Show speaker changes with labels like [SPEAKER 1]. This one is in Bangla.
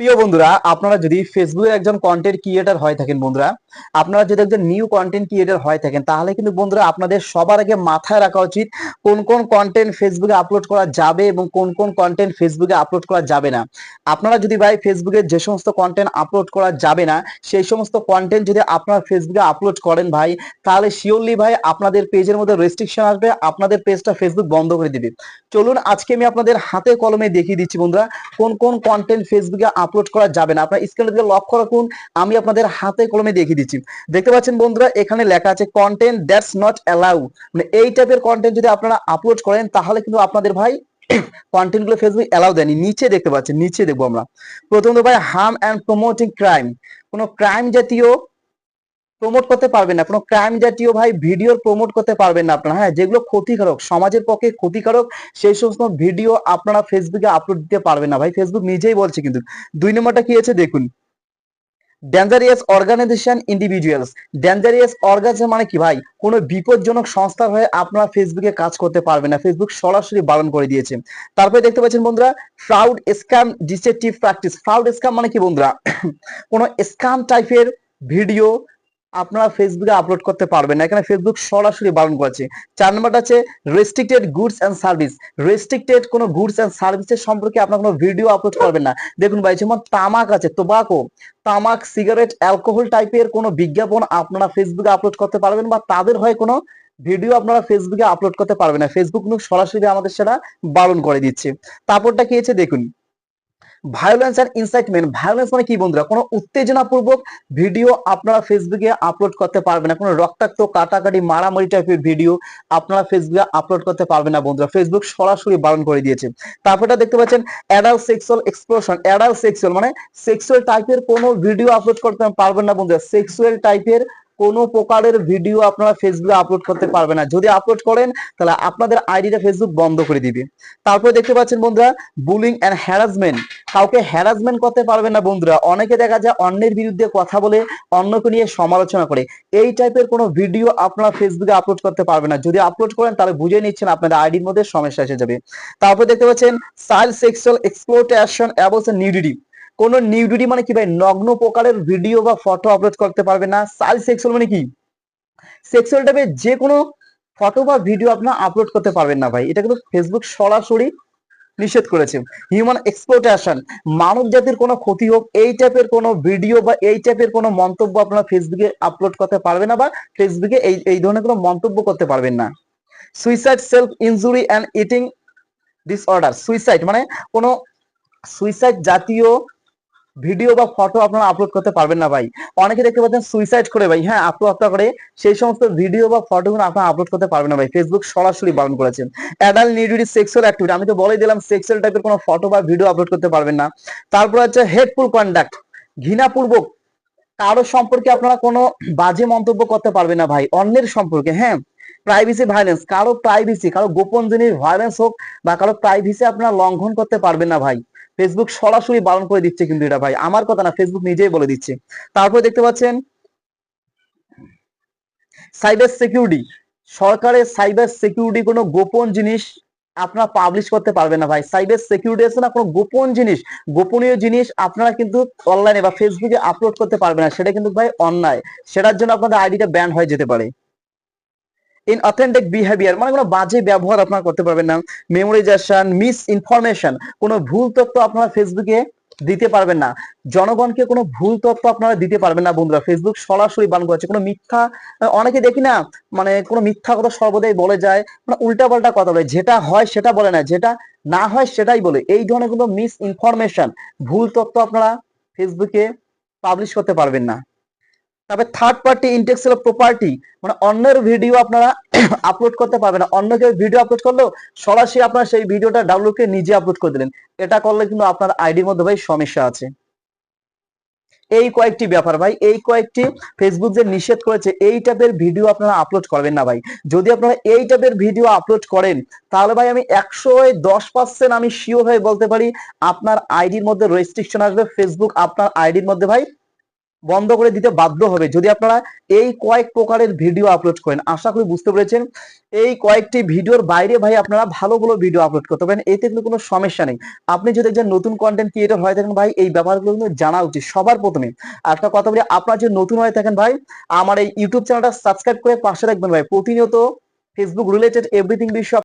[SPEAKER 1] প্রিয় বন্ধুরা, আপনারা যদি ফেসবুকের একজন কন্টেন্ট ক্রিয়েটার হয়ে থাকেন বন্ধুরা, আপনারা যদি একজন নিউ কন্টেন্ট ক্রিয়েটার হয়ে থাকেন, তাহলে কিন্তু বন্ধুরা আপনাদের সবার আগে মাথায় রাখা উচিত কোন কোন কন্টেন্ট ফেসবুকে আপলোড করা যাবে এবং কোন কোন কন্টেন্ট ফেসবুকে আপলোড করা যাবে না। আপনারা যদি ভাই ফেসবুকে যে সমস্ত কন্টেন্ট আপলোড করা যাবে না, সেই সমস্ত কন্টেন্ট যদি আপনারা ফেসবুকে আপলোড করেন ভাই, তাহলে শিওরলি ভাই আপনাদের পেজের মধ্যে রেস্ট্রিকশন আসবে, আপনাদের পেজটা ফেসবুক বন্ধ করে দিবে। চলুন আজকে আমি আপনাদের হাতে কলমে দেখিয়ে দিচ্ছি বন্ধুরা, কোন কোন কন্টেন্ট ফেসবুকে আপলোড করা যাবে না। আপনার স্ক্রিনের দিকে লক্ষ্য রাখুন, আমি আপনাদের হাতে কলমে দেখিয়ে দিচ্ছি। দেখতে পাচ্ছেন বন্ধুরা, এখানে লেখা আছে কন্টেন্ট দ্যাটস নট অ্যালাউ মানে এই টাইপের কন্টেন্ট যদি আপনারা আপলোড করেন, তাহলে কিন্তু আপনাদের ভাই কন্টেন্টগুলো ফেসবুক অ্যালাউ দেয়নি। নিচে দেখতে পাচ্ছেন, নিচে দেখব আমরা। প্রথমত ভাই হার্ম অ্যান্ড প্রমোটিং ক্রাইম কোনো ক্রাইম জাতীয় প্রমোট করতে পারবেন না। কোনো ক্রাইম জাতীয় ভাই ভিডিও প্রমোট করতে পারবেন না আপনারা হ্যাঁ? যেগুলো ক্ষতিকারক, সমাজের পক্ষে ক্ষতিকারক, সেই সমস্ত ভিডিও আপনারা ফেসবুকে আপলোড দিতে পারবেন না। ভাই ফেসবুক নিজেই বলছে কিন্তু। দুই নম্বরটা কি আছে দেখুন। Dangerous organisation individuals dangerous organisation মানে কি ভাই? কোনো বিপজ্জনক সংস্থার হয়ে আপনারা ফেসবুকে কাজ করতে পারবেন না। ফেসবুক সরাসরি বারণ করে দিয়েছে। তারপরে দেখতে পাচ্ছেন বন্ধুরা fraud scam deceptive practice fraud scam মানে কি বন্ধুরা? কোনো স্ক্যাম টাইপের ভিডিও আপনারা ফেসবুকে আপলোড করতে পারবেন না। এখানে ফেসবুক সরাসরি বারণ করেছে। চার নম্বরটা আছে restricted goods and service restricted কোনো গুডস অ্যান্ড সার্ভিসের সম্পর্কে আপনার কোনো ভিডিও আপলোড করবেন না। দেখুন ভাই, যেমন তামাক আছে টোবাকো তামাক সিগারেট অ্যালকোহল টাইপের কোনো বিজ্ঞাপন আপনারা ফেসবুকে আপলোড করতে পারবেন বা তাদের হয় কোনো ভিডিও আপনারা ফেসবুকে আপলোড করতে পারবেন না। ফেসবুক সরাসরি আমাদের সেটা বারণ করে দিচ্ছে। তারপরটা কি আছে দেখুন। ভায়োলেন্স অ্যান্ড ইনসাইটমেন্ট ভায়োলেন্স মানে কি বন্ধুরা? কোনো উত্তেজনাপূর্বক ভিডিও আপনারা ফেসবুকে আপলোড করতে পারবেন না। কোনো রক্তাক্ত, কাটাকাটি, মারামারি টাইপের ভিডিও আপনারা ফেসবুকে আপলোড করতে পারবেন না বন্ধুরা। ফেসবুক সরাসরি বারণ করে দিয়েছে। তারপরটা দেখতে পাচ্ছেন adult sexual explosion adult sexual মানে সেক্সুয়াল টাইপের কোনো ভিডিও আপলোড করতে পারবেন না বন্ধুরা। সেক্সুয়াল টাইপের কোনো প্রকারের ভিডিও আপনারা ফেসবুকে আপলোড করতে পারবেন না। যদি আপলোড করেন, তাহলে আপনাদের আইডিটা ফেসবুক বন্ধ করে দিবে। তারপরে দেখতে পাচ্ছেন বন্ধুরা বুলিং অ্যান্ড হ্যারাসমেন্ট কাউকে হ্যারাসমেন্ট করতে পারবে না বন্ধুরা। অনেকে দেখা যায় অন্যের বিরুদ্ধে কথা বলে, অন্যকে নিয়ে সমালোচনা করে। এই টাইপের কোনো ভিডিও আপনারা ফেসবুকে আপলোড করতে পারবে না। যদি আপলোড করেন, তাহলে বুঝে নিচ্ছেন আপনাদের আইডির মধ্যে সমস্যা এসে যাবে। তারপর দেখতে পাচ্ছেন চাইল্ড সেক্সুয়াল এক্সপ্লোটেশন এবং নিউডিটি কোন নিউডিটি মানে কি ভাই? নগ্ন প্রকারের ভিডিও বা ফটো আপলোড করতে পারবে না। চাইল্ড সেক্সুয়াল মানে কি? সেক্সুয়াল টাইপের যে কোনো ফটো বা ভিডিও আপনারা আপলোড করতে পারবেন না ভাই। এটা কিন্তু ফেসবুক সরাসরি নিষেধ করেছে। হিউম্যান এক্সপ্লোটেশন মানব জাতির কোনো ক্ষতি হোক, এই টাইপের কোনো ভিডিও বা এই টাইপের কোনো মন্তব্য আপনারা ফেসবুকে আপলোড করতে পারবেন না বা ফেসবুকে এই এই ধরনের কোনো মন্তব্য করতে পারবেন না। Suicide self injury and eating disorder suicide মানে কোনো সুইসাইড জাতীয় ভিডিও বা ফটো আপনারা আপলোড করতে পারবেন না ভাই। অনেকে দেখতে পাচ্ছেন সুইসাইড করে ভাই। হ্যাঁ আত্মহত্যা করে। সেই সমস্ত ভিডিও বা ফটোগুলো আপনারা আপলোড করতে পারবেন না ভাই। ফেসবুক সরাসরি বারণ করেছেন। অ্যাডাল্ট নিউডিটি সেক্সুয়াল অ্যাক্টিভিটি আমি তো বলেই দিলাম সেক্সুয়াল টাইপের কোনো ফটো বা ভিডিও আপলোড করতে পারবেন না। তারপর হচ্ছে হেডফুল কন্ডাক্ট ঘৃণাপূর্বক। কারও সম্পর্কে আপনারা কোনো বাজে মন্তব্য করতে পারবেন না ভাই। অন্যের সম্পর্কে হ্যাঁ? প্রাইভেসি ভায়োলেন্স কারও প্রাইভেসি কারও গোপন জিনিস ভায়োলেন্স হোক বা কারও প্রাইভেসি আপনারা লঙ্ঘন করতে পারবেন না ভাই। ফেসবুক সরাসরি বারণ করে দিচ্ছে কিন্তু এটা ভাই। আমার কথা না ফেসবুক নিজেই বলে দিচ্ছে। তারপরে দেখতে পাচ্ছেন সাইবার সিকিউরিটি সরকারের সাইবার সিকিউরিটি কোনো গোপন জিনিস আপনারা পাবলিশ করতে পারবেন না ভাই। সাইবার সিকিউরিটি আছে না কোনো গোপন জিনিস? গোপনীয় জিনিস আপনারা কিন্তু অনলাইনে বা ফেসবুকে আপলোড করতে পারবেন না। সেটা কিন্তু ভাই অন্যায়। সেটার জন্য আপনাদের আইডিটা ব্যান হয়ে যেতে পারে। ইন অথেন্টিক বিহেভিয়ার মানে কোনো বাজে ব্যবহার আপনারা করতে পারবেন না। মেমোরাইজেশন মিস ইনফরমেশন কোনো ভুল তথ্য আপনারা ফেসবুকে দিতে পারবেন না। জনগণকে কোনো ভুল তথ্য আপনারা দিতে পারবেন না, বন্ধুরা। ফেসবুক সরাসরি বান করেছে। কোনো মিথ্যা, অনেকে দেখি না মানে কোনো মিথ্যা কথা সর্বদাই বলে যায় মানে উল্টা পাল্টা কথা বলে। যেটা হয় সেটা বলে না, যেটা না হয় সেটাই বলে। এই ধরনের কোনো মিস ইনফরমেশন ভুল তথ্য আপনারা ফেসবুকে পাবলিশ করতে পারবেন না। তবে থার্ড পার্টি ইন্টেলেকচুয়াল প্রপার্টি মানে অন্যের ভিডিও আপনারা আপলোড করতে পারবেন না। অন্য কেউ ভিডিও আপলোড করলেও সরাসরি আপনারা সেই ভিডিওটা ডাউনলোড করে নিজে আপলোড করে দিলেন। এটা করলে কিন্তু আপনার আইডির মধ্যে ভাই সমস্যা আছে। এই কয়েকটি ব্যাপার ভাই, এই কয়েকটি ফেসবুক যে নিষেধ করেছে, এই টাইপের ভিডিও আপনারা আপলোড করবেন না ভাই। যদি আপনারা এই টাইপের ভিডিও আপলোড করেন, তাহলে ভাই আমি একশো দশ পার্সেন্ট আমি শিওর হয়ে বলতে পারি আপনার আইডির মধ্যে রেস্ট্রিকশন আসবে। ফেসবুক আপনার আইডির মধ্যে ভাই বন্ধ করে দিতে বাধ্য হবে। যদি আপনারা এই কয়েক প্রকারের ভিডিও আপলোড করেন, আশা করি বুঝতে পেরেছেন। এই কয়েকটি ভিডিওর বাইরে ভাই আপনারা ভালো ভালো ভিডিও আপলোড করতে পারেন, এতে কিন্তু কোনো সমস্যা নেই। আপনি যদি একজন নতুন কন্টেন্ট ক্রিয়েটর হয়ে থাকেন ভাই, এই ব্যাপারগুলো কিন্তু জানা উচিত সবার প্রথমে। একটা কথা বলি, আপনারা যদি নতুন হয়ে থাকেন ভাই, আমার এই ইউটিউব চ্যানেলটা সাবস্ক্রাইব করে পাশে রাখবেন ভাই। প্রতিনিয়ত ফেসবুক রিলেটেড এভরিথিং বিষয়